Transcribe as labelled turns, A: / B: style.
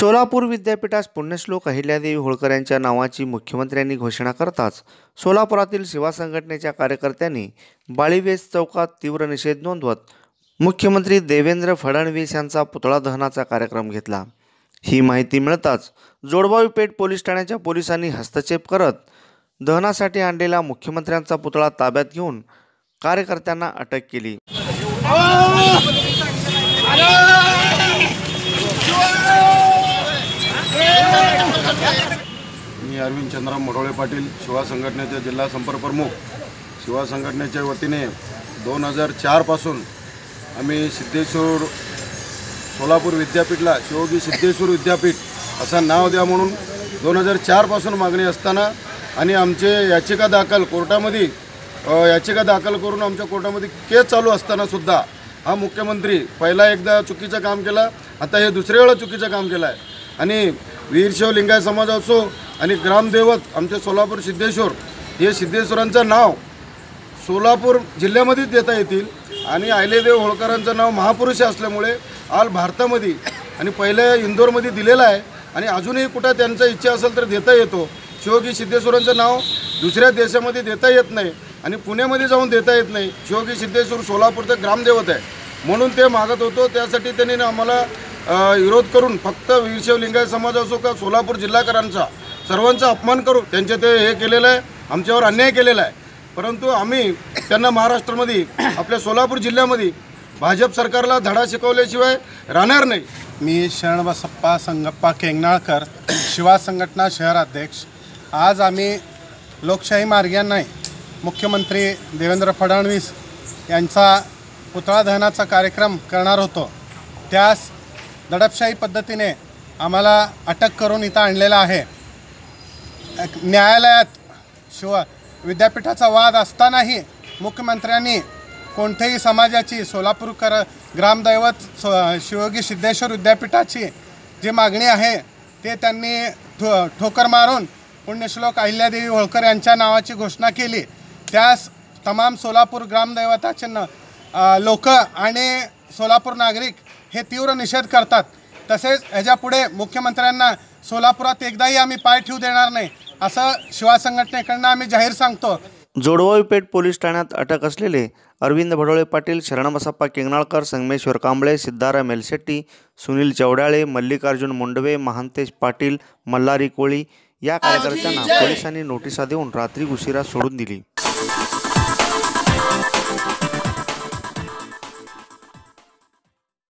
A: सोलापूर विद्यापीठास पुण्यश्लोक अहिल्यादेवी होळकर यांच्या नावाची मुख्यमंत्र्यांनी घोषणा करताच सोलापुरातील सेवा संघटनेच्या कार्यकर्त्यांनी बाळीवेस चौकात तीव्र निषेध नोंदवत मुख्यमंत्री देवेंद्र फडणवीस यांचा पुतळा दहनाचा कार्यक्रम घेतला. ही माहिती मिळताच जोडबावी पेठ पोलीस ठाण्याच्या पोलिसांनी हस्तक्षेप करत दहनासाठी आणलेला मुख्यमंत्र्यांचा पुतळा ताब्यात घेऊन कार्यकर्त्यांना अटक केली.
B: अरविंद चंद्राम मोडोळे पाटील शिवा संघटनेचे जिल्हा संपर्क प्रमुख. शिवा संघटनेच्या वतीने दोन हजार चारपासून आम्ही सिद्धेश्वर सोलापूर विद्यापीठला शिवोगी सिद्धेश्वर विद्यापीठ असं नाव द्या म्हणून दोन हजार चारपासून मागणी असताना आणि आमचे याचिका दाखल कोर्टामध्ये याचिका दाखल करून आमच्या कोर्टामध्ये केस चालू असतानासुद्धा हा मुख्यमंत्री पहिला एकदा चुकीचं काम केला आता हे दुसऱ्या वेळा चुकीचं काम केलं आहे आणि वीरशिव लिंगाय समाज असो आणि ग्रामदैवत आमचे सोलापूर सिद्धेश्वर हे सिद्धेश्वरांचं नाव सोलापूर जिल्ह्यामध्येच देता येतील. आणि आयलेदेव होळकरांचं नाव महापुरुष असल्यामुळे आल भारतामध्ये आणि पहिले इंदोरमध्ये दिलेलं आहे. आणि अजूनही कुठं त्यांचा इच्छा असेल तर देता येतो. शिवगी सिद्धेश्वरांचं नाव दुसऱ्या देशामध्ये देता येत नाही आणि पुण्यामध्ये जाऊन देता येत नाही. शिवगी सिद्धेश्वर सोलापूरचं ग्रामदेवत आहे. म्हणून ते मागत होतो. त्यासाठी त्यांनी आम्हाला विरोध करून फक्त वीरशैव लिंगायत समाज असो का सोलापूर जिल्हाकरांचा सर्वांचा अपमान करू त्यांचे ते हे केलेलं आहे आमच्यावर अन्याय केलेला आहे. परंतु आम्ही त्यांना महाराष्ट्रामध्ये आपल्या सोलापूर जिल्ह्यामध्ये भाजप सरकारला धडा शिकवल्याशिवाय राहणार नाही.
C: मी शरणबसप्पा संगप्पा केंगनाळकर शिवा संघटना शहराध्यक्ष आज आम्ही लोकशाही मार्गांना मुख्यमंत्री देवेंद्र फडणवीस यांचा पुतळा दहनाचा कार्यक्रम करणार होतो. त्यास दडपशाही पद्धतीने आम्हाला अटक करून इथं आणलेला आहे. न्यायालयात शिव विद्यापीठाचा वाद असतानाही मुख्यमंत्र्यांनी कोणत्याही समाजाची सोलापूरकर ग्रामदैवत सो शिवयोगी सिद्धेश्वर विद्यापीठाची जी मागणी आहे ते त्यांनी ठो ठोकर मारून पुण्यश्लोक अहिल्यादेवी होळकर यांच्या नावाची घोषणा केली. त्यास तमाम सोलापूर ग्रामदैवताचे न लोक आणि सोलापूर नागरिक हे तीव्र निषेध करतात. तसेच ह्याच्यापुढे मुख्यमंत्र्यांना सोलापुरात एकदाही आम्ही पाय ठेवू देणार नाही. असं शिवा संघटनेकडनं आम्ही जाहीर सांगतो.
A: जोडवावी पेठ पोलीस ठाण्यात अटक असलेले अरविंद भडोळे पाटील शरणबसप्पा केंगणाळकर संगमेश्वर कांबळे सिद्धाराम एलशेट्टी सुनील चौडाळे मल्लिकार्जुन मुंडवे महांतेश पाटील मल्हारी कोळी या कार्यकर्त्यांना पोलिसांनी नोटिसा देऊन रात्री उशिरा सोडून दिली.